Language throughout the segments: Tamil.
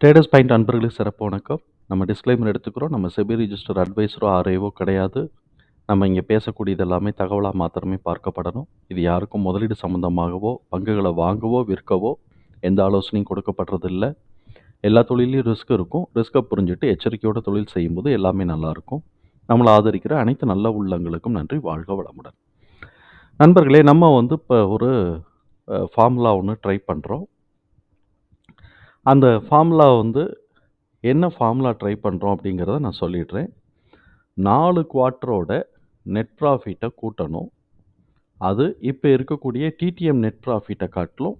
ட்ரேடர்ஸ் பாயிண்ட் அன்பர்களுக்கு சிறப்பு வணக்கம். நம்ம டிஸ்க்ளைமர் எடுத்துக்கிறோம். நம்ம செபி ரிஜிஸ்டர் அட்வைஸரோ ஆர்ஐவோ கிடையாது. நம்ம இங்கே பேசக்கூடியது எல்லாமே தகவலாக மாத்திரமே பார்க்கப்படணும். இது யாருக்கும் முதலீடு சம்மந்தமாகவோ பங்குகளை வாங்கவோ விற்கவோ எந்த ஆலோசனையும் கொடுக்கப்படுறதில்ல எல்லா தொழிலையும் ரிஸ்க் இருக்கும். ரிஸ்க்கை புரிஞ்சுட்டு எச்சரிக்கையோட தொழில் செய்யும்போது எல்லாமே நல்லாயிருக்கும் நம்மளை ஆதரிக்கிற அனைத்து நல்ல உள்ளங்களுக்கும் நன்றி வாழ்க வளமுடன். நண்பர்களே நம்ம வந்து இப்போ ஒரு ஃபார்முலா ஒன்று ட்ரை பண்ணுறோம் அந்த ஃபார்முலா வந்து என்ன ஃபார்முலா ட்ரை பண்ணுறோம் அப்படிங்கிறத நான் சொல்லிடுறேன். நாலு குவார்ட்டரோட நெட் ப்ராஃபிட்டை கூட்டணும். அது இப்போ இருக்கக்கூடிய டிடிஎம் நெட் ப்ராஃபிட்டை காட்டிலும்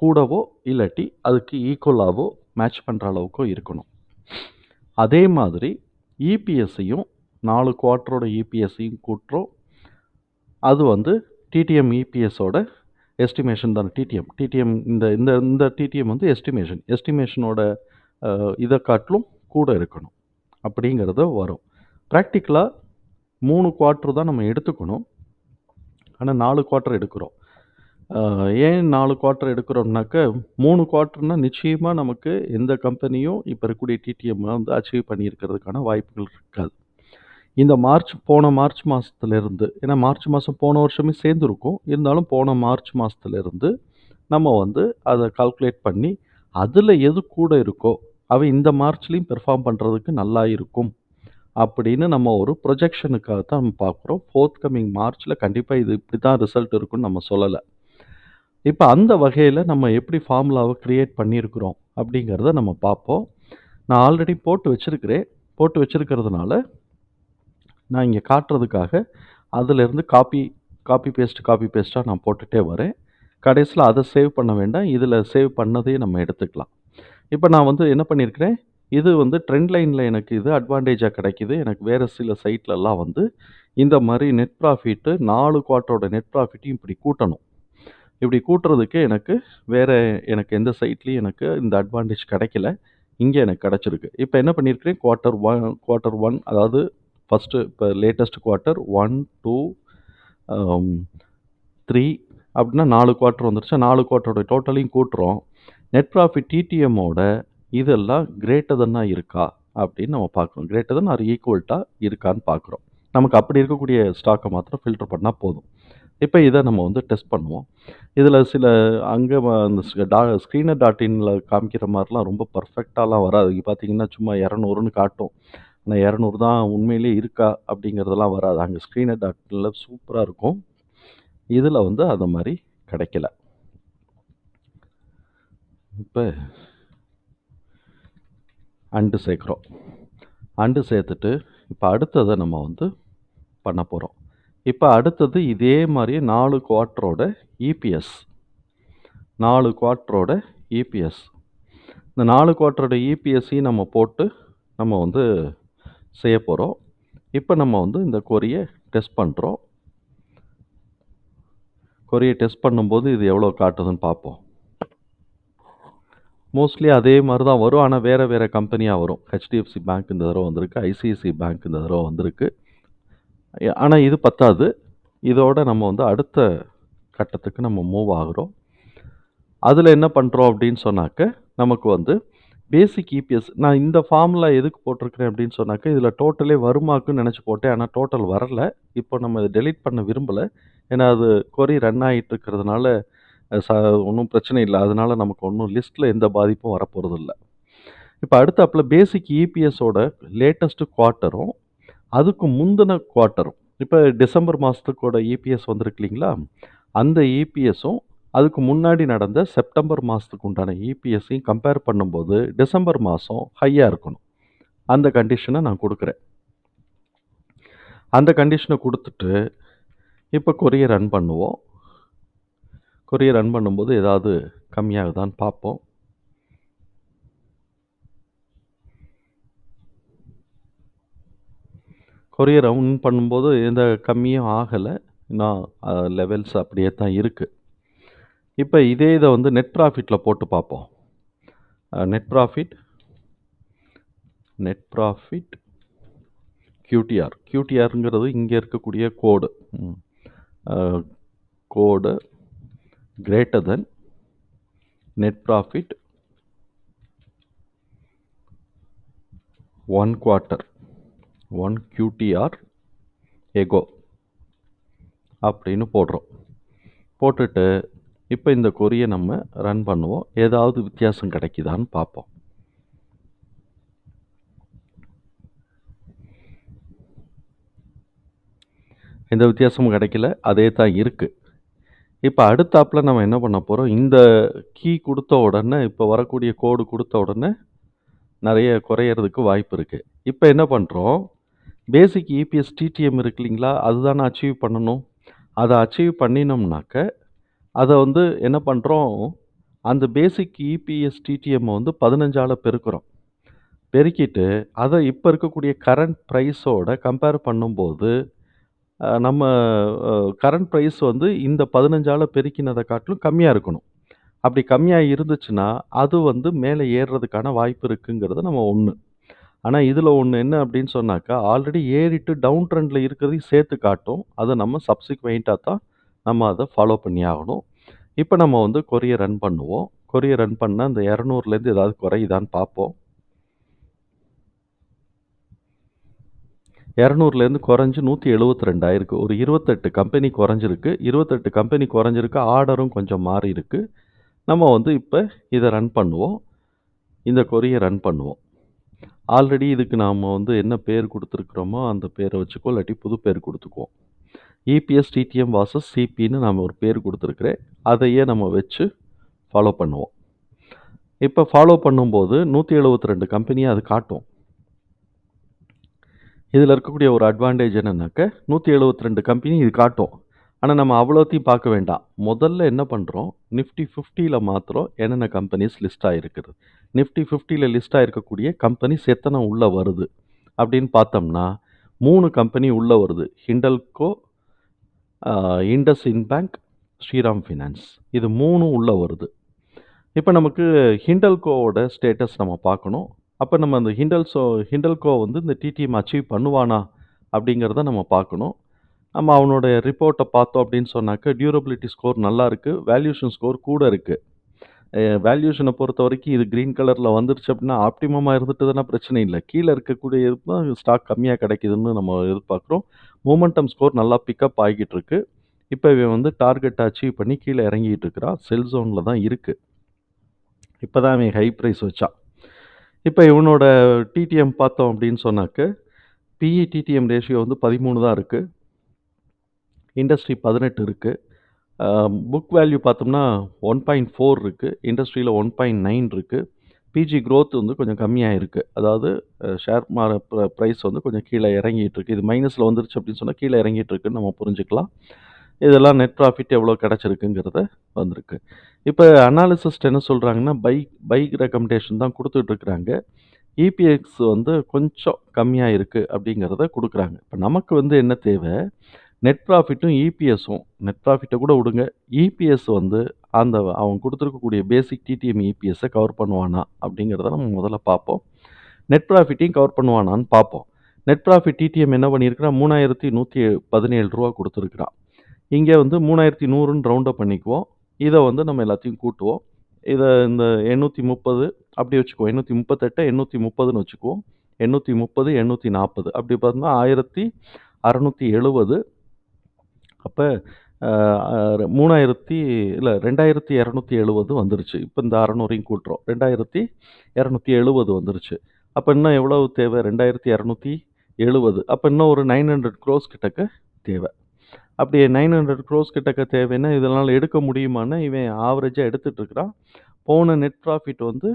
கூடவோ இல்லாட்டி அதுக்கு ஈக்குவலாகவோ மேட்ச் பண்ணுற அளவுக்கோ இருக்கணும். அதே மாதிரி இபிஎஸ்ஸையும் நாலு குவார்ட்டரோட இபிஎஸ்ஸையும் கூட்டுறோம். அது வந்து டிடிஎம் இபிஎஸோட எஸ்டிமேஷன் தான் டிடிஎம் டிடிஎம் இந்த இந்த இந்த டிடிஎம் வந்து எஸ்டிமேஷன் எஸ்டிமேஷனோட இதை காட்டிலும் கூட இருக்கணும். அப்படிங்கிறத வரும். ப்ராக்டிக்கலாக மூணு குவார்ட்ரு தான் நம்ம எடுத்துக்கணும். ஆனால் நாலு குவார்ட்டர் எடுக்கிறோம். ஏன் நாலு குவார்ட்டர் எடுக்கிறோம்னாக்க மூணு குவார்ட்டர்னால் நிச்சயமாக நமக்கு எந்த கம்பெனியும் இப்போ இருக்கக்கூடிய டிடிஎம் வந்து அச்சீவ் பண்ணியிருக்கிறதுக்கான வாய்ப்புகள் இருக்காது. இந்த மார்ச் போன மார்ச் மாதத்துலேருந்து ஏன்னா மார்ச் மாதம் போன வருஷமே சேர்ந்துருக்கும். இருந்தாலும் போன மார்ச் மாதத்துலேருந்து நம்ம வந்து அதை கால்குலேட் பண்ணி அதில் எது கூட இருக்கோ அவை இந்த மார்ச்லேயும் பெர்ஃபார்ம் பண்ணுறதுக்கு நல்லா இருக்கும் அப்படின்னு நம்ம ஒரு ப்ரொஜெக்ஷனுக்காக தான் நம்ம பார்க்குறோம். ஃபோர்த் கம்மிங் மார்ச்சில் கண்டிப்பாக இது இப்படி தான் ரிசல்ட் இருக்குன்னு நம்ம சொல்லலை. இப்போ அந்த வகையில் நம்ம எப்படி ஃபார்முலாவை க்ரியேட் பண்ணியிருக்கிறோம் அப்படிங்கிறத நம்ம பார்ப்போம். நான் ஆல்ரெடி போட்டு வச்சுருக்கிறேன். போட்டு வச்சுருக்கிறதுனால நான் இங்கே காட்டுறதுக்காக அதிலிருந்து காப்பி காப்பி பேஸ்ட் காப்பி பேஸ்ட்டாக நான் போட்டுகிட்டே வரேன். கடைசியில் அதை சேவ் பண்ண வேண்டாம். இதில் சேவ் பண்ணதையே நம்ம எடுத்துக்கலாம். இப்போ நான் வந்து என்ன பண்ணியிருக்கிறேன்? இது வந்து ட்ரெண்ட் லைனில் எனக்கு இது அட்வான்டேஜாக கிடைக்கிது. எனக்கு வேறு சில சைட்லலாம் வந்து இந்த மாதிரி நெட் ப்ராஃபிட்டு நாலு குவார்ட்டரோட நெட் ப்ராஃபிட்டையும் இப்படி கூட்டணும். இப்படி கூட்டுறதுக்கு எனக்கு வேறு எனக்கு எந்த சைட்லேயும் எனக்கு இந்த அட்வான்டேஜ் கிடைக்கல. இங்கே எனக்கு கிடச்சிருக்கு. இப்போ என்ன பண்ணியிருக்கிறேன்? குவார்ட்டர் ஒன் குவார்ட்டர் ஒன் அதாவது ஃபஸ்ட்டு இப்போ latest quarter one two three அப்படின்னா நாலு குவார்ட்டர் வந்துருச்சு. நாலு குவார்ட்டரோட டோட்டலையும் கூட்டுறோம். நெட் ப்ராஃபிட் டிடிஎம்மோட இதெல்லாம் கிரேட்டர் தன்னாக இருக்கா? அப்படின்னு நம்ம பார்க்குறோம். கிரேட்டர் தன் ஆர் ஈக்குவல்ட்டாக இருக்கான்னு பார்க்குறோம். நமக்கு அப்படி இருக்கக்கூடிய ஸ்டாக்கை மாத்திரம் ஃபில்டர் பண்ணால் போதும். இப்போ இதை நம்ம வந்து டெஸ்ட் பண்ணுவோம். இதில் சில அங்கே அந்த டா ஸ்க்ரீனர் டாட் இனில் காமிக்கிற மாதிரிலாம் ரொம்ப பர்ஃபெக்டாலாம் வராது. இங்கே பார்த்தீங்கன்னா சும்மா இரநூறுன்னு காட்டும். ஆனால் இரநூறு தான் உண்மையிலே இருக்கா அப்படிங்கிறதெல்லாம் வராது. அங்கே ஸ்க்ரீனர் டாக்டரில் சூப்பராக இருக்கும். இதில் வந்து அந்த மாதிரி கிடைக்கல. இப்போ அண்டு சேர்க்குறோம். அண்டு சேர்த்துட்டு இப்போ அடுத்ததை நம்ம வந்து பண்ண போகிறோம் இப்போ அடுத்தது இதே மாதிரி நாலு குவார்ட்டரோட இபிஎஸ் நாலு குவார்ட்டரோட இபிஎஸ் இந்த நாலு குவார்ட்டரோட இபிஎஸ்ஸையும் நம்ம போட்டு நம்ம வந்து செய்ய போகிறோம் இப்போ நம்ம வந்து இந்த கொரியை டெஸ்ட் பண்ணுறோம் கொரியை டெஸ்ட் பண்ணும்போது இது எவ்வளோ காட்டுதுன்னு பார்ப்போம். மோஸ்ட்லி அதே மாதிரி தான் வரும். ஆனால் வேறு வேறு கம்பெனியாக வரும். ஹெச்டிஎஃப்சி பேங்க் இந்த தடவை வந்திருக்கு. ஐசிஐசி பேங்க் இந்த தடவை வந்திருக்கு. ஆனால் இது பத்தாது. இதோட நம்ம வந்து அடுத்த கட்டத்துக்கு நம்ம மூவ் ஆகுறோம். அதில் என்ன பண்ணுறோம் அப்படின்னு சொன்னாக்க நமக்கு வந்து பேசிக் இபிஎஸ் நான் இந்த ஃபார்முலா எதுக்கு போட்டிருக்கிறேன் அப்படின்னு சொன்னாக்க இதில் டோட்டலே வருமாக்குன்னு நினச்சி போட்டேன். ஆனால் டோட்டல் வரல. இப்போ நம்ம இதை டெலீட் பண்ண விரும்பலை. ஏன்னா அது கொரி ரன் ஆகிட்டு இருக்கிறதுனால ச ஒன்றும் பிரச்சனை இல்லை. அதனால நமக்கு ஒன்றும் லிஸ்ட்டில் எந்த பாதிப்பும் வரப்போகிறது இல்லை இப்போ அடுத்தாப்புல பேசிக் இபிஎஸோட லேட்டஸ்ட்டு குவார்ட்டரும் அதுக்கு முந்தின குவார்ட்டரும் இப்போ டிசம்பர் மாதத்துக்கோட இபிஎஸ் வந்திருக்கு இல்லைங்களா? அந்த இபிஎஸும் அதுக்கு முன்னாடி நடந்த செப்டம்பர் மாதத்துக்கு உண்டான இபிஎஸ்ஸையும் கம்பேர் பண்ணும்போது டிசம்பர் மாதம் ஹையாக இருக்கணும். அந்த கண்டிஷனை நான் கொடுக்குறேன். அந்த கண்டிஷனை கொடுத்துட்டு இப்போ கொரியர் ரன் பண்ணுவோம். கொரியர் ரன் பண்ணும்போது ஏதாவது கம்மியாகுதான்னு பார்ப்போம். கொரியர் ரன் பண்ணும்போது எந்த கம்மியும் ஆகலை. இன்னும் லெவல்ஸ் அப்படியே தான் இருக்குது இப்போ இதே இதை வந்து நெட் ப்ராஃபிட்டில் போட்டு பார்ப்போம். Net profit net profit QTR கியூடிஆருங்கிறது இங்கே இருக்கக்கூடிய கோடு கோடு greater than net profit one quarter one QTR ago அப்படின்னு போடுறோம். போட்டுட்டு இப்போ இந்த கொரியை நம்ம ரன் பண்ணுவோம். ஏதாவது வித்தியாசம் கிடைக்குதான்னு பார்ப்போம். எந்த வித்தியாசமும் கிடைக்கல அதே தான் இருக்குது இப்போ அடுத்தாப்பில் நம்ம என்ன பண்ண போகிறோம் இந்த கீ கொடுத்த உடனே இப்போ வரக்கூடிய கோடு கொடுத்த உடனே நிறைய குறையிறதுக்கு வாய்ப்பு இருக்குது இப்போ என்ன பண்ணுறோம் பேசிக் இபிஎஸ் டிடிஎம் இருக்கு இல்லைங்களா? அதுதானே அச்சீவ் பண்ணணும். அதை அச்சீவ் பண்ணினோம்னாக்க அதை வந்து என்ன பண்ணுறோம் அந்த பேசிக் இபிஎஸ் டிடிஎம்மை வந்து பதினஞ்சால் பெருக்கிறோம். பெருக்கிட்டு அதை இப்போ இருக்கக்கூடிய கரண்ட் ப்ரைஸோட கம்பேர் பண்ணும்போது அஹ், நம்ம கரண்ட் ப்ரைஸ் வந்து இந்த பதினஞ்சால் பெருக்கினதை காட்டிலும் கம்மியாக இருக்கணும். அப்படி கம்மியாக இருந்துச்சுன்னா அது வந்து மேலே ஏறுறதுக்கான வாய்ப்பு இருக்குங்கிறது நம்ம ஒன்று ஆனால் இதில் ஒன்று என்ன அப்படின்னு சொன்னாக்கா ஆல்ரெடி ஏறிட்டு டவுன் ட்ரெண்டில் இருக்கிறதையும் சேர்த்து காட்டும். அதை நம்ம சப்சிக்வெண்ட்டாக தான் நம்ம அதை ஃபாலோ பண்ணி ஆகணும். இப்போ நம்ம வந்து கொரியை ரன் பண்ணுவோம். கொரியை ரன் பண்ணால் இந்த இரநூறுலேருந்து ஏதாவது குறையுதான்னு பார்ப்போம். இரநூறுலேருந்து குறைஞ்சி நூற்றி எழுபத்தி ரெண்டாயிருக்கு. ஒரு இருபத்தெட்டு கம்பெனி குறைஞ்சிருக்கு. இருபத்தெட்டு கம்பெனி குறைஞ்சிருக்கு. ஆர்டரும் கொஞ்சம் மாறி இருக்கு நம்ம வந்து இப்போ இதை ரன் பண்ணுவோம். இந்த கொரியை ரன் பண்ணுவோம். ஆல்ரெடி இதுக்கு நாம் வந்து என்ன பேர் கொடுத்துருக்குறோமோ அந்த பேரை வச்சுக்கோ இல்லாட்டி புது பேர் கொடுத்துக்குவோம். இபிஎஸ் டிடிஎம் வாசஸ் சிபின்னு நம்ம ஒரு பேர் கொடுத்துருக்குறேன். அதையே நம்ம வச்சு ஃபாலோ பண்ணுவோம். இப்போ ஃபாலோ பண்ணும்போது நூற்றி எழுபத்தி ரெண்டு கம்பெனியை அது காட்டும். இதில் இருக்கக்கூடிய ஒரு அட்வான்டேஜ் என்னென்னாக்க நூற்றி எழுபத்தி ரெண்டு கம்பெனி இது காட்டும். ஆனால் நம்ம அவ்வளோத்தையும் பார்க்க வேண்டாம். முதல்ல என்ன பண்ணுறோம் நிஃப்டி ஃபிஃப்டியில் மாத்திரம் என்னென்ன கம்பெனிஸ் லிஸ்ட் ஆகிருக்குது நிஃப்டி ஃபிஃப்டியில் லிஸ்ட் ஆகிருக்கக்கூடிய கம்பெனிஸ் எத்தனை உள்ளே வருது? அப்படின்னு பார்த்தோம்னா மூணு கம்பெனி உள்ளே வருது. Hindalco IndusInd bank Shriram finance. இது மூணும் உள்ளே வருது. இப்போ நமக்கு ஹிண்டல்கோவோட ஸ்டேட்டஸ் நம்ம பார்க்கணும். அப்போ நம்ம அந்த ஹிண்டல்ஸோ ஹிண்டல்கோ வந்து இந்த டிடிஎம் அச்சீவ் பண்ணுவானா அப்படிங்கிறத நம்ம பார்க்கணும். நம்ம அவனோட ரிப்போர்ட்டை பார்த்தோம் அப்படின்னு சொன்னாக்க டியூரபிலிட்டி ஸ்கோர் நல்லா இருக்குது வேல்யூஷன் ஸ்கோர் கூட இருக்குது வேல்யூஷனை பொறுத்த வரைக்கும் இது க்ரீன் கலரில் வந்துருச்சு அப்படின்னா ஆப்டிமமாக இருந்துட்டுதுன்னா பிரச்சனை இல்லை. கீழே இருக்கக்கூடிய தான் ஸ்டாக் கம்மியாக கிடைக்குதுன்னு நம்ம எதிர்பார்க்குறோம். மூமெண்டம் ஸ்கோர் நல்லா பிக்கப் ஆகிட்டு இருக்கு. இப்போ இவன் வந்து டார்கெட் அச்சீவ் பண்ணி கீழே இறங்கிட்டு இருக்கிறான். செல் ஜோனில் தான் இருக்குது இப்போ தான் அவன் ஹை ப்ரைஸ் வச்சான். இப்போ இவனோட டிடிஎம் பார்த்தோம் அப்படின்னு சொன்னாக்க பிஇ டிடிஎம் ரேஷியோ வந்து பதிமூணு தான் இருக்குது இண்டஸ்ட்ரி பதினெட்டு இருக்குது புக் வேல்யூ பார்த்தோம்னா ஒன் பாயிண்ட் ஃபோர் இருக்குது இண்டஸ்ட்ரியில் ஒன் பாயிண்ட் நைன் இருக்குது பிஜி க்ரோத் வந்து கொஞ்சம் கம்மியாக இருக்குது அதாவது ஷேர் மார ப்ரைஸ் வந்து கொஞ்சம் கீழே இறங்கிட்டு இது மைனஸில் வந்துருச்சு அப்படின்னு சொன்னால் கீழே இறங்கிட்டு இருக்குன்னு நம்ம புரிஞ்சுக்கலாம். இதெல்லாம் நெட் ப்ராஃபிட் எவ்வளோ கிடச்சிருக்குங்கிறத வந்திருக்கு. இப்போ அனாலிசிஸ்ட் என்ன சொல்கிறாங்கன்னா பை பைக் ரெக்கமெண்டேஷன் தான் கொடுத்துட்ருக்குறாங்க இபிஎக்ஸ் வந்து கொஞ்சம் கம்மியாக இருக்குது அப்படிங்கிறத கொடுக்குறாங்க. இப்போ நமக்கு வந்து என்ன தேவை? நெட் ப்ராஃபிட்டும் இபிஎஸும் நெட் ப்ராஃபிட்டை கூட விடுங்க. இபிஎஸ் வந்து அந்த அவன் கொடுத்துருக்கக்கூடிய பேசிக் டிடிஎம் இபிஎஸ்ஸை கவர் பண்ணுவானா அப்படிங்கிறத நம்ம முதல்ல பார்ப்போம். நெட் ப்ராஃபிட்டையும் கவர் பண்ணுவானான்னு பார்ப்போம். நெட் ப்ராஃபிட் டிடிஎம் என்ன பண்ணியிருக்கிறான்? மூணாயிரத்தி நூற்றி பதினேழு ரூபா கொடுத்துருக்குறான். இங்கே வந்து மூணாயிரத்தி நூறுன்னு ரவுண்டப் பண்ணிக்குவோம். இதை வந்து நம்ம எல்லாத்தையும் கூட்டுவோம். இதை இந்த எண்ணூற்றி முப்பது அப்படி வச்சுக்குவோம். எண்ணூற்றி முப்பத்தெட்டு எண்ணூற்றி முப்பதுன்னு வச்சுக்குவோம். எண்ணூற்றி முப்பது எண்ணூற்றி நாற்பது. அப்படி பார்த்தோம்னா ஆயிரத்தி அறநூற்றி எழுபது அப்போ மூணாயிரத்தி இல்லை ரெண்டாயிரத்தி இரநூத்தி எழுபது வந்துருச்சு. இப்போ இந்த அறநூறையும் கூட்டுறோம். ரெண்டாயிரத்தி இரநூத்தி எழுபது வந்துருச்சு. அப்போ இன்னும் எவ்வளவு தேவை? ரெண்டாயிரத்தி இரநூத்தி எழுபது அப்போ இன்னும் ஒரு நைன் ஹண்ட்ரட் க்ரோஸ் கிட்டக்க தேவை. அப்படியே நைன் ஹண்ட்ரட் க்ரோஸ் கிட்டக்க தேவைன்னா இதனால் எடுக்க முடியுமான்னு இவன் ஆவரேஜாக எடுத்துகிட்டு இருக்கிறான். போன நெட் ப்ராஃபிட் வந்து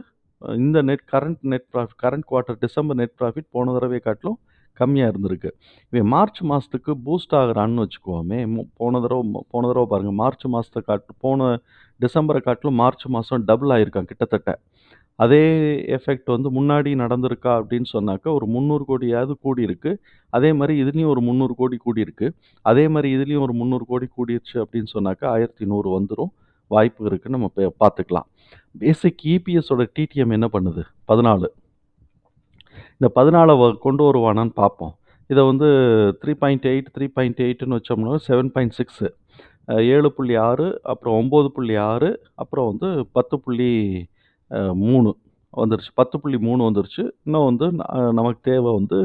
இந்த net current net profit current quarter December net profit போன தடவை காட்டிலும் கம்மியாக இருந்திருக்கு. இவன் மார்ச் மாதத்துக்கு பூஸ்ட் ஆகுறான்னு வச்சுக்கோமே போன தடவை போன தடவை பாருங்கள் மார்ச் மாதத்தை காட்டு போன டிசம்பரை காட்டிலும் மார்ச் மாதம் டபுள் ஆகிருக்கான் கிட்டத்தட்ட. அதே எஃபெக்ட் வந்து முன்னாடி நடந்திருக்கா அப்படின்னு சொன்னாக்கா ஒரு முந்நூறு கோடியாவது கூடியிருக்கு. அதே மாதிரி இதுலேயும் ஒரு முந்நூறு கோடி கூடியிருக்கு. அதே மாதிரி இதுலேயும் ஒரு முந்நூறு கோடி கூடிருச்சு அப்படின்னு சொன்னாக்கா ஆயிரத்தி நூறு வந்துடும் வாய்ப்பு இருக்குன்னு நம்ம பார்த்துக்கலாம். பேசிக் இபிஎஸோட டிடிஎம் என்ன பண்ணுது? பதினாலு. இந்த பதினாலை கொண்டு வருவானான்னு பார்ப்போம் இதை வந்து three point eight three point எயிட்னு வச்சோம்னா செவன் பாயிண்ட் சிக்ஸு ஏழு புள்ளி ஆறு அப்புறம் ஒம்பது புள்ளி ஆறு அப்புறம் வந்து பத்து புள்ளி மூணு வந்துருச்சு. 10.3 வந்துருச்சு. இன்னும் வந்து நமக்கு தேவை வந்து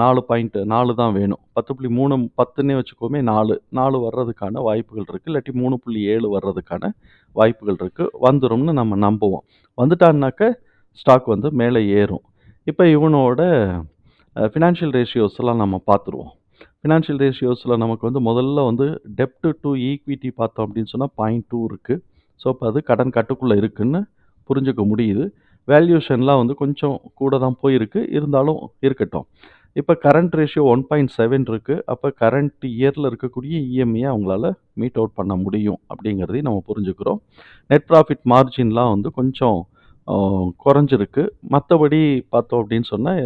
நாலு பாயிண்ட்டு நாலு தான் வேணும். பத்து புள்ளி மூணு பத்துன்னே வச்சுக்கோமே நாலு நாலு வர்றதுக்கான வாய்ப்புகள் இருக்குது இல்லாட்டி 3.7 வர்றதுக்கான வாய்ப்புகள் இருக்குது வந்துடும்னு நம்ம நம்புவோம். வந்துட்டான்னாக்க ஸ்டாக் வந்து மேலே ஏறும். இப்போ இவனோட ஃபினான்ஷியல் ரேஷியோஸ்லாம் நம்ம பார்த்துருவோம். ஃபினான்ஷியல் ரேஷியோஸில் நமக்கு வந்து முதல்ல வந்து டெப்ட் டூ ஈக்விட்டி பார்த்தோம் அப்படின்னு சொன்னால் பாயிண்ட் டூ இருக்குது ஸோ, இப்போ அது கடன் கட்டுக்குள்ளே இருக்குன்னு புரிஞ்சுக்க முடியுது. வேல்யூஷன்லாம் வந்து கொஞ்சம் கூட தான் போயிருக்கு. இருந்தாலும் இருக்கட்டும். இப்போ current ratio one point seven இருக்குது அப்போ கரண்ட் இயரில் இருக்கக்கூடிய இஎம்ஐயை அவங்களால மீட் அவுட் பண்ண முடியும் அப்படிங்கிறதையும் நம்ம புரிஞ்சுக்கிறோம். நெட் ப்ராஃபிட் மார்ஜின்லாம் வந்து கொஞ்சம் குறைஞ்சிருக்கு. மற்றபடி பார்த்தோம் அப்படின்னு சொன்னால்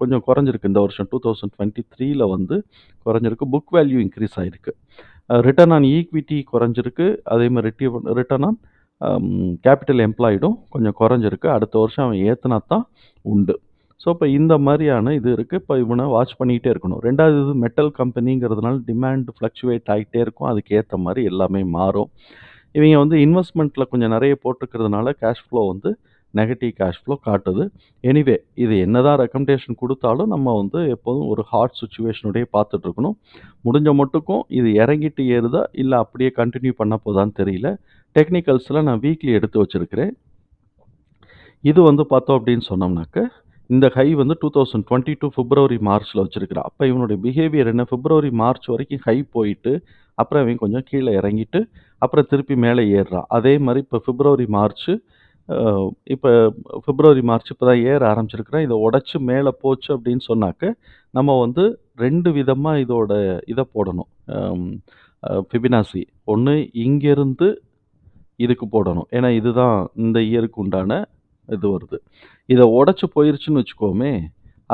கொஞ்சம் குறைஞ்சிருக்கு இந்த வருஷம் 2023ல வந்து குறைஞ்சிருக்கு. புக் வேல்யூ இன்க்ரீஸ் ஆகிருக்கு ரிட்டர்ன் ஆன் ஈக்விட்டி குறைஞ்சிருக்கு. அதே ரிட்டி ரிட்டர்ன் ஆன் கேபிட்டல் கேப்பிட்டல் எம்ப்ளாய்டும் கொஞ்சம் குறைஞ்சிருக்கு. அடுத்த வருஷம் அவன் ஏற்றினா தான் உண்டு. ஸோ, இப்போ இந்த மாதிரியான இது இருக்குது இப்போ இவனை வாட்ச் பண்ணிக்கிட்டே இருக்கணும். ரெண்டாவது இது மெட்டல் கம்பெனிங்கிறதுனால டிமாண்ட் ஃப்ளக்சுவேட் ஆகிட்டே இருக்கும். அதுக்கேற்ற மாதிரி எல்லாமே மாறும். இவங்க வந்து இன்வெஸ்ட்மெண்ட்டில் கொஞ்சம் நிறைய போட்டிருக்கிறதுனால கேஷ் ஃப்ளோ வந்து நெகட்டிவ் கேஷ் ஃப்ளோ காட்டுது. எனிவே இது என்னதான் ரெக்கமெண்டேஷன் கொடுத்தாலும் நம்ம வந்து எப்போதும் ஒரு ஹார்ட் சுச்சுவேஷனுடைய பார்த்துட்ருக்கணும் முடிஞ்ச மட்டுக்கும் இது இறங்கிட்டு ஏறுதா? இல்லை அப்படியே கண்டினியூ பண்ண போதான்னு தெரியல. டெக்னிக்கல்ஸில் நான் வீக்லி எடுத்து வச்சிருக்கிறேன். இது வந்து பார்த்தோம் அப்படின்னு சொன்னோம்னாக்க, இந்த ஹை வந்து 2022 பிப்ரவரி, மார்ச்சில் வச்சிருக்கிறான். அப்ப இவனுடைய பிஹேவியர் என்ன? பிப்ரவரி, மார்ச் வரைக்கும் ஹை போயிட்டு, அப்புறம் இவன் கொஞ்சம் கீழே இறங்கிட்டு, அப்புறம் திருப்பி மேலே ஏறுறான். அதே மாதிரி இப்போ பிப்ரவரி, மார்ச் இப்போ பிப்ரவரி, மார்ச் இப்போ தான் ஏற ஆரம்பிச்சிருக்கிறேன் இதை உடச்சி மேலே போச்சு அப்படின்னு சொன்னாக்க, நம்ம வந்து ரெண்டு விதமாக இதோட இதை போடணும். ஃபிபினாசி ஒன்று இங்கேருந்து இதுக்கு போடணும். ஏன்னா, இதுதான் இந்த இயருக்கு உண்டான இது வருது. இதை உடச்சி போயிருச்சுன்னு வச்சுக்கோமே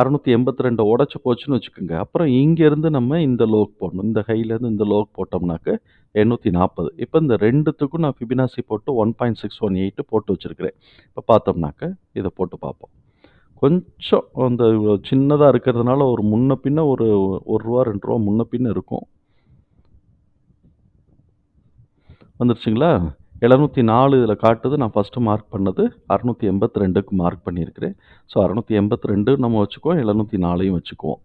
682 உடைச்சு போச்சுன்னு வச்சுக்கோங்க அப்புறம் இங்கேருந்து நம்ம இந்த லோக் போடணும். இந்த ஹைலேருந்து இந்த லோக் போட்டோம்னாக்க 840. இப்ப இந்த ரெண்டுத்துக்கும் நான் ஃபிபினாசி போட்டு 1.618 போட்டு வச்சிருக்கிறேன். இப்போ பார்த்தோம்னாக்க, இதை போட்டு பார்ப்போம். கொஞ்சம் அந்த சின்னதாக இருக்கிறதுனால ஒரு முன்ன பின்ன ஒரு ஒரு ரூபா ரெண்டு ரூபா முன்ன பின்ன இருக்கும். வந்துருச்சுங்களா? எழுநூற்றி நாலு இதில் காட்டுது. நான் ஃபர்ஸ்ட்டு மார்க் பண்ணது 682க்கு மார்க் பண்ணியிருக்கிறேன். ஸோ, 682 நம்ம வச்சுக்குவோம். 704யும் வச்சுக்குவோம்.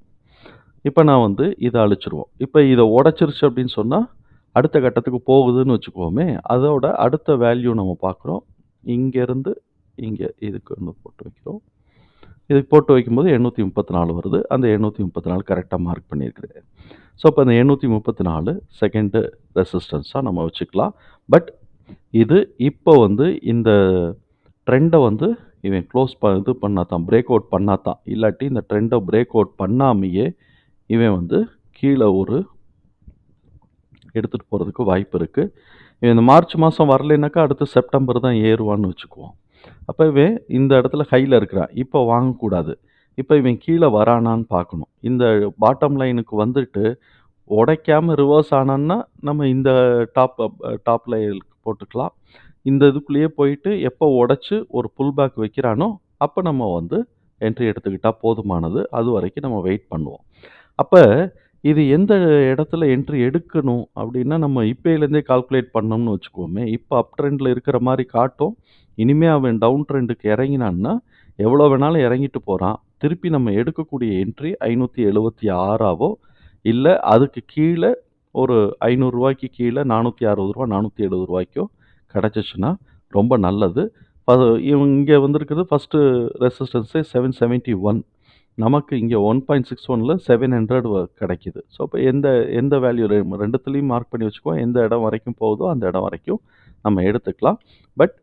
இப்போ நான் வந்து இதை அழிச்சிருவோம். இப்போ இதை உடச்சிருச்சு அப்படின்னு சொன்னால் அடுத்த கட்டத்துக்கு போகுதுன்னு வச்சுக்குவோமே, அதோட அடுத்த வேல்யூ நம்ம பார்க்குறோம். இங்கேருந்து இங்கே இதுக்கு ஒண்ணு போட்டு வைக்கிறோம். இதுக்கு போட்டு வைக்கும்போது 834 வருது. அந்த எழுநூற்றி முப்பத்தி நாலு கரெக்டாக மார்க் பண்ணியிருக்கிறேன். ஸோ, இப்போ அந்த எண்ணூற்றி முப்பத்தி நாலு செகண்டு ரெசிஸ்டன்ஸாக நம்ம வச்சுக்கலாம். பட் இது இப்போ வந்து இந்த ட்ரெண்டை வந்து இவன் க்ளோஸ் ப இது பண்ணாதான் பிரேக் அவுட் பண்ணாதான் இல்லாட்டி இந்த ட்ரெண்டை பிரேக் அவுட் பண்ணாமையே இவன் வந்து கீழே ஒரு எடுத்துகிட்டு போகிறதுக்கு வாய்ப்பு இருக்குது இவன் இந்த மார்ச் மாதம் வரலைனாக்கா அடுத்து செப்டம்பர் தான் ஏறுவான்னு வச்சுக்குவோம். அப்போ இவன் இந்த இடத்துல ஹையில் இருக்கிறான். இப்போ வாங்கக்கூடாது. இப்போ இவன் கீழே வரானான்னு பார்க்கணும். இந்த பாட்டம் லைனுக்கு வந்துட்டு, உடைக்காம ரிவர்ஸ் ஆனான்னா, நம்ம இந்த டாப் டாப் போட்டுக்கலாம். இந்த இதுக்குள்ளேயே போயிட்டு எப்போ உடச்சி ஒரு புல் பேக் வைக்கிறானோ, அப்போ நம்ம வந்து என்ட்ரி எடுத்துக்கிட்டால் போதுமானது. அது வரைக்கும் நம்ம வெயிட் பண்ணுவோம். அப்போ இது எந்த இடத்துல என்ட்ரி எடுக்கணும் அப்படின்னா, நம்ம இப்பயிலேருந்தே கால்குலேட் பண்ணோம்னு வச்சுக்கோமே இப்போ அப் ட்ரெண்டில் இருக்கிற மாதிரி காட்டும். இனிமேல் அவன் டவுன் ட்ரெண்டுக்கு இறங்கினான்னா, எவ்வளோ வேணாலும் இறங்கிட்டு போகிறான் திருப்பி நம்ம எடுக்கக்கூடிய என்ட்ரி ஐநூற்றி எழுபத்தி ஆறாவோ இல்லை அதுக்கு கீழே ஒரு ஐநூறுரூவாய்க்கு கீழே நானூற்றி அறுபது ரூபா நானூற்றி எழுபது ரூபாய்க்கோ கிடச்சிச்சின்னா ரொம்ப நல்லது. அது இங்கே வந்திருக்கிறது ஃபஸ்ட்டு ரெசிஸ்டன்ஸே 771. நமக்கு இங்கே ஒன் பாயிண்ட் சிக்ஸ் ஒனில் செவன் ஹண்ட்ரட் கிடைக்குது. ஸோ, இப்போ எந்த எந்த வேல்யூ ரெ 2த்துலயும் மார்க் பண்ணி வச்சுக்குவோம். எந்த இடம் வரைக்கும் போகுதோ, அந்த இடம் வரைக்கும் நம்ம எடுத்துக்கலாம். பட்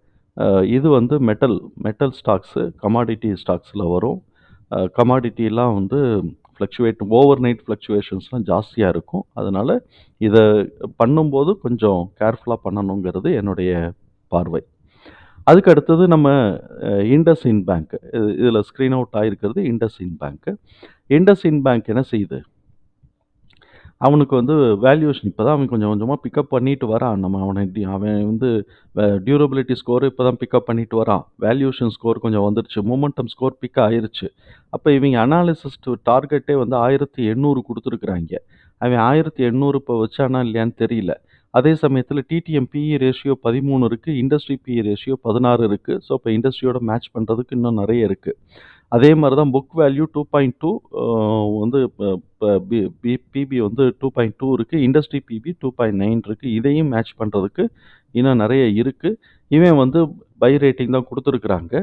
இது வந்து மெட்டல் மெட்டல் ஸ்டாக்ஸு, கமாடிட்டி ஸ்டாக்ஸில் வரும். கமாடிட்டிலாம் வந்து ஃப்ளக்சுவேட் ஓவர் நைட் ஃப்ளக்சுவேஷன்ஸ்லாம் ஜாஸ்தியாக இருக்கும். அதனால் இதை பண்ணும்போது கொஞ்சம் கேர்ஃபுல்லாக பண்ணணுங்கிறது என்னுடைய பார்வை. அதுக்கு அடுத்தது நம்ம இண்டஸ் இன் பேங்க். இது ஸ்க்ரீன் அவுட் ஆகிருக்கிறது ஆயிருக்கிறது பேங்க்கு பேங்க். இன் பேங்க் என்ன செய்யுது? அவனுக்கு வந்து வேல்யூவேஷன் இப்ப தான் அவன் கொஞ்சம் கொஞ்சமா பிக்கப் பண்ணிட்டு வரான். நம்ம அவன டி அவன் வந்து அ டியூரபிலிட்டி ஸ்கோர் இப்ப தான் பிக்கப் பண்ணிட்டு வரான். வேல்யூவேஷன் ஸ்கோர் கொஞ்சம் வந்துருச்சு. மொமெண்டம் ஸ்கோர் பிக் ஆயிருச்சு. அப்ப இவங்க அனாலிசிஸ்ட் டார்கெட்டே வந்து 1800 கொடுத்துருக்குறாங்க அவன் 1800 இப்ப வச்சானா இல்லையான்னு தெரியல. அதே சமயத்தில் டிடிஎம் பிஇ ரேஷியோ 13 இருக்கு. இண்டஸ்ட்ரி பிஇ ரேஷியோ 16 இருக்கு. ஸோ, இப்போ இண்டஸ்ட்ரியோட மேட்ச் பண்றதுக்கு இன்னும் நெறைய இருக்கு. அதே மாதிரி தான் book value two point two வந்து ப பி பி பிபி வந்து 2.2 இருக்கு. இண்டஸ்ட்ரி பிபி 2.9 இருக்கு. இதையும் மேட்ச் பண்ணுறதுக்கு இன்னும் நிறைய இருக்குது இவன் வந்து பை ரேட்டிங் தான் கொடுத்துருக்குறாங்க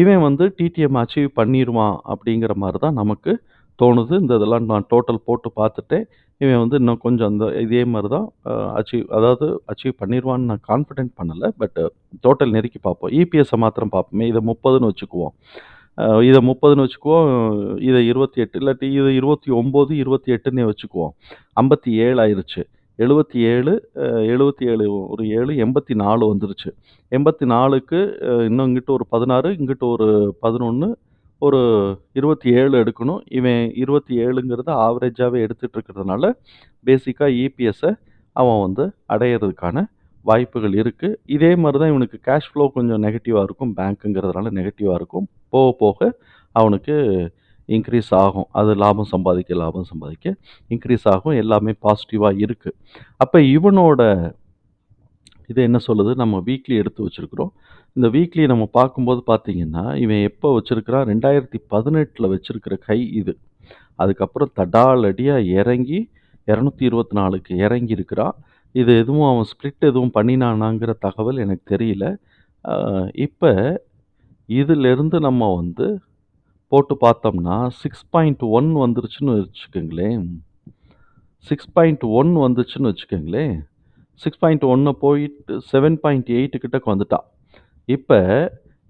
இவன் வந்து டிடிஎம் அச்சீவ் பண்ணிடுவான் அப்படிங்கிற மாதிரி தான் நமக்கு தோணுது. இந்த இதெல்லாம் நான் டோட்டல் போட்டு பார்த்துட்டேன். இவன் வந்து இன்னும் கொஞ்சம் அந்த இதே மாதிரி தான் அச்சீவ் அதாவது அச்சீவ் பண்ணிடுவான்னு நான் கான்ஃபிடென்ட் பண்ணலை பட் டோட்டல் நெருக்கி பார்ப்போம். இபிஎஸ்ஸை மாத்திரம் பார்ப்போமே. இதை முப்பதுன்னு வச்சுக்குவோம். இதை முப்பதுன்னு வச்சுக்குவோம் இதை இருபத்தி எட்டு இல்லாட்டி இது இருபத்தி ஒம்பது இருபத்தி எட்டுன்னே வச்சுக்குவோம். 57 ஆயிருச்சு. 77 அ 77 ஒரு 7 84 வந்துருச்சு. எண்பத்தி நாலுக்கு இன்னும் இங்கிட்டு ஒரு 16, இங்கிட்டு ஒரு 11, ஒரு 27 எடுக்கணும். இவன் 27ங்கிறத ஆவரேஜாகவே எடுத்துகிட்டு இருக்கிறதுனால, பேசிக்காக இபிஎஸ்ஸை அவன் வந்து அடையறதுக்கான வாய்ப்புகள் இருக்குது இதே மாதிரி தான் இவனுக்கு கேஷ் ஃப்ளோ கொஞ்சம் நெகட்டிவாக இருக்கும். பேங்க்குங்கிறதுனால நெகட்டிவாக இருக்கும். போக போக அவனுக்கு இன்க்ரீஸ் ஆகும். அது லாபம் சம்பாதிக்க, லாபம் சம்பாதிக்க இன்க்ரீஸ் ஆகும். எல்லாமே பாசிட்டிவாக இருக்குது அப்போ இவனோட இது என்ன சொல்லுது? நம்ம வீக்லி எடுத்து வச்சிருக்கிறோம். இந்த வீக்லி நம்ம பார்க்கும்போது பார்த்திங்கன்னா இவன் எப்போ வச்சுருக்கிறான் ரெண்டாயிரத்தி பதினெட்டில் வச்சுருக்கிற கை இது. அதுக்கப்புறம் தடாலடியாக இறங்கி 224க்கு இறங்கி இருக்கிறான். இது எதுவும் அவன் ஸ்ப்ளிட் எதுவும் பண்ணினானாங்கிற தகவல் எனக்கு தெரியல. இப்போ இதிலிருந்து நம்ம வந்து போட்டு பார்த்தோம்னா, 6.1 வந்துருச்சுன்னு வச்சுக்கோங்களேன் சிக்ஸ் பாயிண்ட் ஒன் வந்துச்சுன்னு வச்சுக்கோங்களேன் சிக்ஸ் பாயிண்ட் ஒன்று போயிட்டு 7.8 கிட்டக்க வந்துட்டான். இப்போ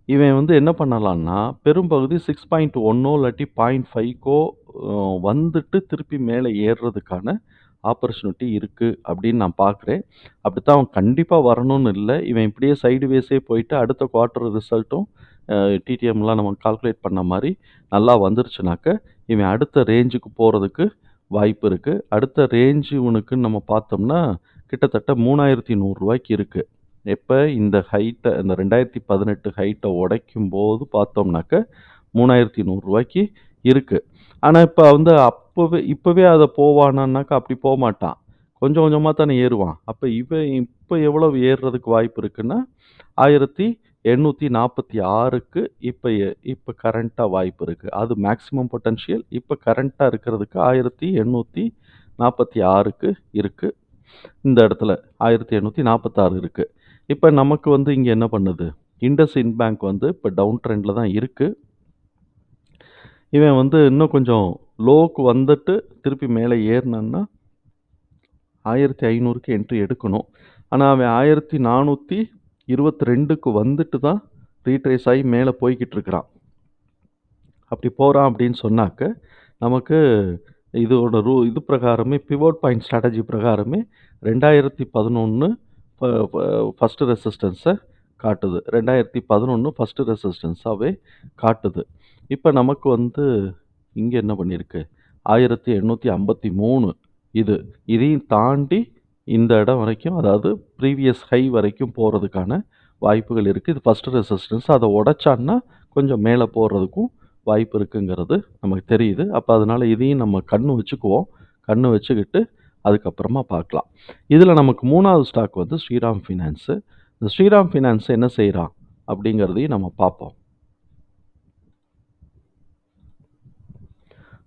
இவன் வந்து என்ன பண்ணலான்னா, பெரும்பகுதி 6.1ஓ இல்லாட்டி பாயிண்ட் ஃபைவ்கோ வந்துட்டு திருப்பி மேலே ஏறுறதுக்கான ஆப்பர்ச்சுனிட்டி இருக்குது அப்படின்னு நான் பார்க்குறேன். அப்படித்தான் அவன் கண்டிப்பாக வரணும்னு இல்லை இவன் இப்படியே சைட்வேஸே போயிட்டு அடுத்த குவார்ட்டர் ரிசல்ட்டும் டிடிஎம்லாம் நம்ம கால்குலேட் பண்ண மாதிரி நல்லா வந்துருச்சுனாக்க, இவன் அடுத்த ரேஞ்சுக்கு போகிறதுக்கு வாய்ப்பு இருக்குது அடுத்த ரேஞ்சு இவனுக்குன்னு நம்ம பார்த்தோம்னா, கிட்டத்தட்ட மூணாயிரத்தி நூறுரூவாய்க்கு இருக்குது இப்போ இந்த ஹைட்டை இந்த ரெண்டாயிரத்தி பதினெட்டு ஹைட்டை உடைக்கும் போது பார்த்தோம்னாக்க, மூணாயிரத்தி நூறுரூவாய்க்கு இருக்குது ஆனால் இப்போ வந்து அப்போவே இப்போவே அதை போவானான்னாக்கா, அப்படி போமாட்டான். கொஞ்சம் கொஞ்சமாக தானே ஏறுவான். அப்போ இவன் இப்போ எவ்வளோ ஏறுறதுக்கு வாய்ப்பு இருக்குன்னா, எண்ணூற்றி நாற்பத்தி ஆறுக்கு இப்போ இப்போ கரண்ட்டாக வாய்ப்பு இருக்குது அது மேக்ஸிமம் பொட்டன்ஷியல். இப்போ கரண்ட்டாக இருக்கிறதுக்கு ஆயிரத்தி எண்ணூற்றி நாற்பத்தி ஆறுக்கு இருக்குது இந்த இடத்துல ஆயிரத்தி எண்நூற்றி நாற்பத்தாறு இருக்குது இப்போ நமக்கு வந்து இங்கே என்ன பண்ணுது? இண்டஸ் இன் பேங்க் வந்து இப்போ டவுன் ட்ரெண்டில் தான் இருக்குது இவன் வந்து இன்னும் கொஞ்சம் லோவுக்கு வந்துட்டு திருப்பி மேல ஏறுனான்னா 1500க்கு என்ட்ரி எடுக்கணும். ஆனால் அவன் ஆயிரத்தி நானூற்றி 1422க்கு வந்துட்டு தான் ரீட்ரேஸ் ஆகி மேலே போய்கிட்டு இருக்கிறான். அப்படி போகிறான் அப்படின்னு சொன்னாக்க, நமக்கு இதோட ரூ இது பிரகாரமே பிவோட் பாயிண்ட் ஸ்ட்ராட்டஜி பிரகாரமே ரெண்டாயிரத்தி பதினொன்று ஃபஸ்ட்டு ரெசிஸ்டன்ஸை காட்டுது ரெண்டாயிரத்தி பதினொன்று ஃபஸ்ட்டு ரெசிஸ்டன்ஸாகவே காட்டுது. இப்போ நமக்கு வந்து இங்கே என்ன பண்ணியிருக்கு? 1853 இது. இதையும் தாண்டி இந்த இடம் வரைக்கும் அதாவது ப்ரீவியஸ் ஹை வரைக்கும் போகிறதுக்கான வாய்ப்புகள் இருக்குது இது ஃபஸ்ட்டு ரெசிஸ்டன்ஸ். அதை உடைச்சான்னா, கொஞ்சம் மேலே போகிறதுக்கும் வாய்ப்பு இருக்குங்கிறது நமக்கு தெரியுது. அப்போ அதனால இதையும் நம்ம கண்ணு வச்சுக்குவோம். கண்ணு வச்சுக்கிட்டு அதுக்கப்புறமா பார்க்கலாம். இதில் நமக்கு மூணாவது ஸ்டாக் வந்து ஸ்ரீராம் ஃபினான்ஸு. இந்த ஸ்ரீராம் ஃபினான்ஸ் என்ன செய்கிறான் அப்படிங்கிறதையும் நம்ம பார்ப்போம்.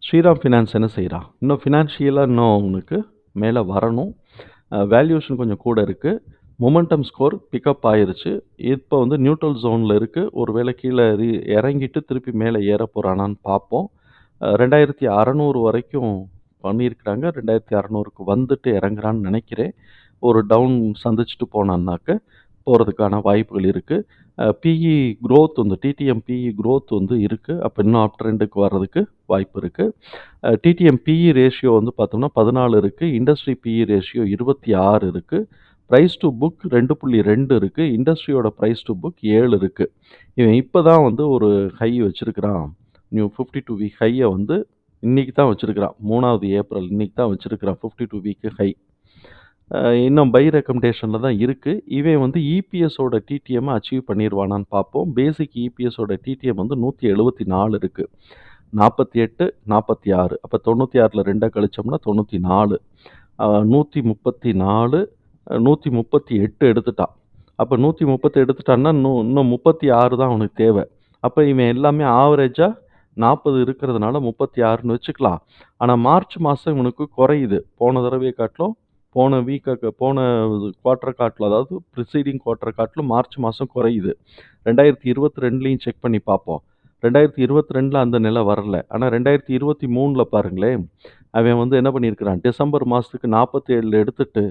ஸ்ரீராம் ஃபினான்ஸ் என்ன செய்கிறான் இன்னும் ஃபினான்ஷியலாக இன்னும் அவனுக்கு மேலே வரணும். வேல்யூஷன் கொஞ்சம் கூட இருக்குது மொமெண்டம் ஸ்கோர் பிக்கப் ஆயிருச்சு. இப்போ வந்து நியூட்ரல் ஜோனில் இருக்குது ஒரு வேளை கீழே இறங்கிட்டு திருப்பி மேலே ஏற போகிறானான்னு பார்ப்போம். ரெண்டாயிரத்தி அறநூறு வரைக்கும் பண்ணியிருக்கிறாங்க. 2600க்கு வந்துட்டு இறங்குறான்னு நினைக்கிறேன். ஒரு டவுன் சந்திச்சுட்டு போனான்னாக்க, போகிறதுக்கான வாய்ப்புகள் இருக்குது பிஇ குரோத் வந்து டிடிஎம் பிஇ க்ரோத் வந்து இருக்குது அப்போ இன்னும் அப் ட்ரெண்டுக்கு வர்றதுக்கு வாய்ப்பு இருக்குது டிடிஎம் பிஇ ரேஷியோ வந்து பார்த்தோம்னா பதினாலு இருக்குது இண்டஸ்ட்ரி பிஇ ரேஷியோ இருபத்தி ஆறு இருக்குது ப்ரைஸ் டு புக் ரெண்டு புள்ளி ரெண்டு இருக்குது இண்டஸ்ட்ரியோட ப்ரைஸ் டூ புக் ஏழு இருக்குது இவன் இப்போ தான் வந்து ஒரு ஹை வச்சுருக்கிறான். நியூ 52 வீக் ஹையை வந்து இன்னைக்கு தான் வச்சுருக்கிறான். மூணாவது ஏப்ரல் இன்றைக்கி தான் வச்சுருக்குறான் ஃபிஃப்டி டூ வீக்கு ஹை. இன்னும் பை ரெக்கமெண்டேஷனில் தான் இருக்குது இவன் வந்து இபிஎஸோட டிடிஎம்மை அச்சீவ் பண்ணிடுவானான்னு பார்ப்போம் பேசிக் இபிஎஸோட டிடிஎம் வந்து நூற்றி எழுபத்தி நாலு இருக்குது நாற்பத்தி எட்டு நாற்பத்தி ஆறு. அப்போ தொண்ணூற்றி ஆறில் ரெண்டாக கழிச்சோம்னா தொண்ணூற்றி நாலு. நூற்றி முப்பத்தி நாலு நூற்றி முப்பத்தி எட்டு எடுத்துட்டான். அப்போ நூற்றி முப்பத்தி எடுத்துட்டான்னா இன்னும் இன்னும் முப்பத்தி ஆறு தான் அவனுக்கு தேவை. அப்போ இவன் எல்லாமே ஆவரேஜாக நாற்பது இருக்கிறதுனால முப்பத்தி ஆறுன்னு வச்சுக்கலாம். ஆனால் மார்ச் மாதம் இவனுக்கு குறையுது. போன தடவையை காட்டிலும் போன வீக்கு போன குவார்டர் காட்டில் அதாவது ப்ரிசீடிங் குவார்டர் காட்டிலும் மார்ச் மாதம் குறையுது. 2022லயும் செக் பண்ணி பார்ப்போம். 2022ல அந்த நிலை வரல. ஆனால் ரெண்டாயிரத்து இருபத்தி மூணில் பாருங்களேன், அவன் வந்து என்ன பண்ணியிருக்கிறான், டிசம்பர் மாதத்துக்கு நாற்பத்தி ஏழில் எடுத்துட்டு,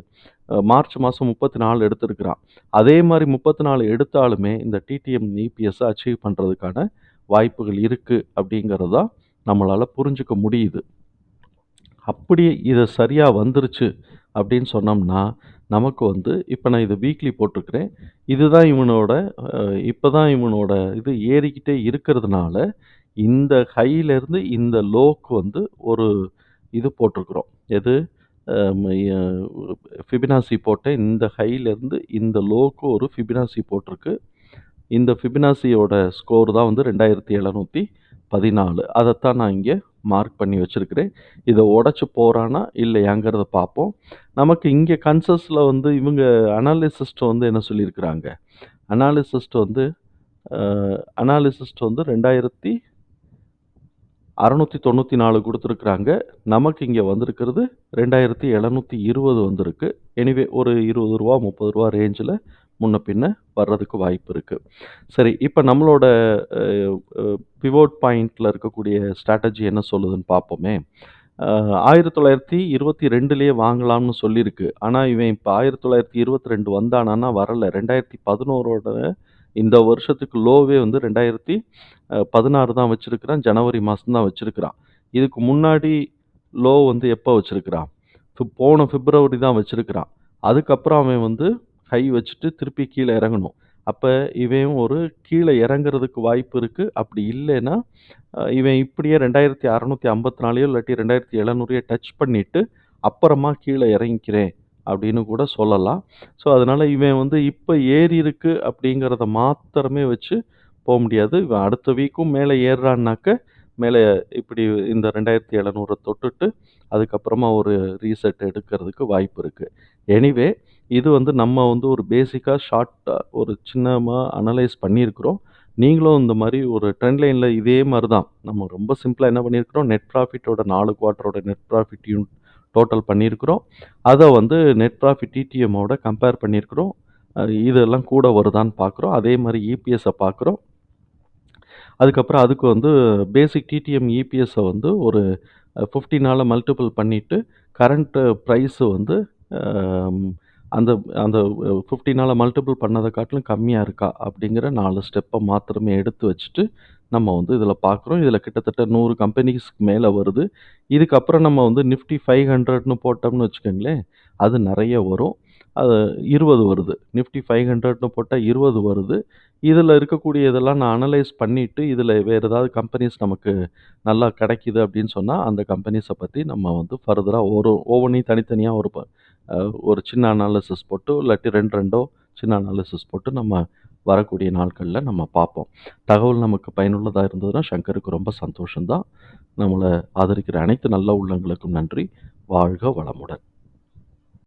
மார்ச் மாதம் முப்பத்தி நாலு எடுத்திருக்கிறான். அதே மாதிரி முப்பத்தி நாலு எடுத்தாலுமே இந்த டிடிஎம் இபிஎஸ்ஸை அச்சீவ் பண்ணுறதுக்கான வாய்ப்புகள் இருக்குது அப்படிங்கிறதா நம்மளால் புரிஞ்சிக்க புரிஞ்சுக்க முடியுது. அப்படி இதை சரியாக வந்துருச்சு அப்படின்னு சொன்னோம்னா, நமக்கு வந்து இப்போ நான் இது வீக்லி போட்டிருக்கிறேன். இதுதான் இவனோட இப்போ தான் இவனோட இது ஏறிக்கிட்டே இருக்கிறதுனால, இந்த ஹைலேருந்து இந்த லோக்கு வந்து ஒரு இது போட்டிருக்குறோம் எது? ஃபிபினாசி போட்ட போட்டேன். இந்த ஹைலேருந்து இந்த லோக்கு ஒரு ஃபிபினாசி போட்டிருக்கு. இந்த ஃபிபினாசியோட ஸ்கோர் தான் வந்து ரெண்டாயிரத்தி எழுநூற்றி பதினாலு அதைத்தான் நான் இங்கே மார்க் பண்ணி வச்சிருக்கிறேன். இதை உடச்சி போகிறானா இல்லையாங்கிறத பார்ப்போம். நமக்கு இங்கே கன்சஸில் வந்து இவங்க அனாலிசிஸ்ட் வந்து என்ன சொல்லியிருக்கிறாங்க, அனாலிசிஸ்ட் வந்து அனாலிசிஸ்ட் வந்து ரெண்டாயிரத்தி அறநூற்றி தொண்ணூற்றி நாலு கொடுத்துருக்குறாங்க நமக்கு இங்கே வந்திருக்கிறது 2720 வந்திருக்கு. எனிவே ஒரு இருபது ரூபா முப்பது ரூபா ரேஞ்சில் முன்ன பின்ன வர்றதுக்கு வாய்ப்பு இருக்குது சரி, இப்போ நம்மளோட பிவோட் பாயிண்டில் இருக்கக்கூடிய ஸ்ட்ராட்டஜி என்ன சொல்லுதுன்னு பார்ப்போமே. ஆயிரத்தி தொள்ளாயிரத்தி இருபத்தி ரெண்டுலேயே வாங்கலாம்னு சொல்லியிருக்கு. ஆனால் இவன் இப்போ ஆயிரத்தி தொள்ளாயிரத்தி இருபத்தி ரெண்டு வந்தானான்னா வரல. 2011ஓட இந்த வருஷத்துக்கு லோவே வந்து 2016 தான் வச்சுருக்கிறான் ஜனவரி மாதம் தான் வச்சுருக்கிறான் இதுக்கு முன்னாடி லோ வந்து எப்போ வச்சுருக்கிறான் ஃபி போன பிப்ரவரி தான் வச்சுருக்கிறான் அதுக்கப்புறம் அவன் வந்து ஹை வச்சுட்டு திருப்பி கீழே இறங்கணும். அப்போ இவன் ஒரு கீழே இறங்குறதுக்கு வாய்ப்பு இருக்குது அப்படி இல்லைன்னா, அ இவன் இப்படியே 2654யோ இல்லாட்டி 2700யோ டச் பண்ணிட்டு, அப்புறமா கீழே இறங்கிக்கிறேன் அப்படின்னு கூட சொல்லலாம். ஸோ, அதனால இவன் வந்து இப்ப ஏறியிருக்கு அப்படிங்கிறத மாத்திரமே வச்சு போ முடியாது. இவன் அடுத்த வீக்கும் மேலே ஏறுறான்னாக்க, மேலே இப்படி இந்த 2700 தொட்டுட்டு, அதுக்கப்புறமா ஒரு ரீசெட் எடுக்கிறதுக்கு வாய்ப்பு இருக்குது எனிவே இது வந்து நம்ம வந்து ஒரு பேசிக்காக ஷார்ட்டாக ஒரு சின்னமாக அனலைஸ் பண்ணியிருக்கிறோம். நீங்களும் இந்த மாதிரி ஒரு ட்ரெண்ட் லைனில் இதே மாதிரி தான். நம்ம ரொம்ப சிம்பிளாக என்ன பண்ணியிருக்கிறோம், நெட் ப்ராஃபிட்டோட நாலு குவார்ட்டரோட நெட் ப்ராஃபிட்டையும் டோட்டல் பண்ணியிருக்கிறோம். அதை வந்து நெட் ப்ராஃபிட் டிடிஎம்மோட கம்பேர் பண்ணியிருக்கிறோம். இதெல்லாம் கூட வருதான்னு பார்க்குறோம். அதே மாதிரி இபிஎஸை பார்க்குறோம். அதுக்கப்புறம் அதுக்கு வந்து பேசிக் டிடிஎம் இபிஎஸ்ஸை வந்து ஒரு 15னால மல்டிபிள் பண்ணிவிட்டு கரண்ட்டு ப்ரைஸு வந்து அந்த அந்த 15னால மல்டிபிள் பண்ணதை காட்டிலும் கம்மியாக இருக்கா? அப்படிங்கிற நாலு ஸ்டெப்பை மாத்திரமே எடுத்து வச்சுட்டு, நம்ம வந்து இதில் பார்க்குறோம். இதில் கிட்டத்தட்ட நூறு கம்பெனிஸ்க்கு மேலே வருது. இதுக்கப்புறம் நம்ம வந்து நிஃப்டி 500ன்னு போட்டோம்னு வச்சுக்கோங்களேன், அது நிறைய வரும். அது 20 வருது. நிஃப்டி ஃபைவ் ஹண்ட்ரட்னு போட்டால் இருபது வருது. இதில் இருக்கக்கூடிய இதெல்லாம் நான் அனலைஸ் பண்ணிவிட்டு இதில் வேறு ஏதாவது கம்பெனிஸ் நமக்கு நல்லா கிடைக்கிது அப்படின்னு சொன்னால் அந்த கம்பெனிஸை பற்றி நம்ம வந்து ஃபர்தராக ஒரு ஒவ்வொன்றையும் தனித்தனியாக ஒரு ப ஒரு சின்ன அனாலிசிஸ் போட்டு, இல்லாட்டி 2, 2ஓ சின்ன அனாலிசிஸ் போட்டு நம்ம வரக்கூடிய நாட்களில் நம்ம பார்ப்போம். தகவல் நமக்கு பயனுள்ளதாக இருந்ததுன்னா, சங்கருக்கு ரொம்ப சந்தோஷம் தான். ஆதரிக்கிற அனைத்து நல்ல உள்ளங்களுக்கும் நன்றி. வாழ்க வளமுடன்.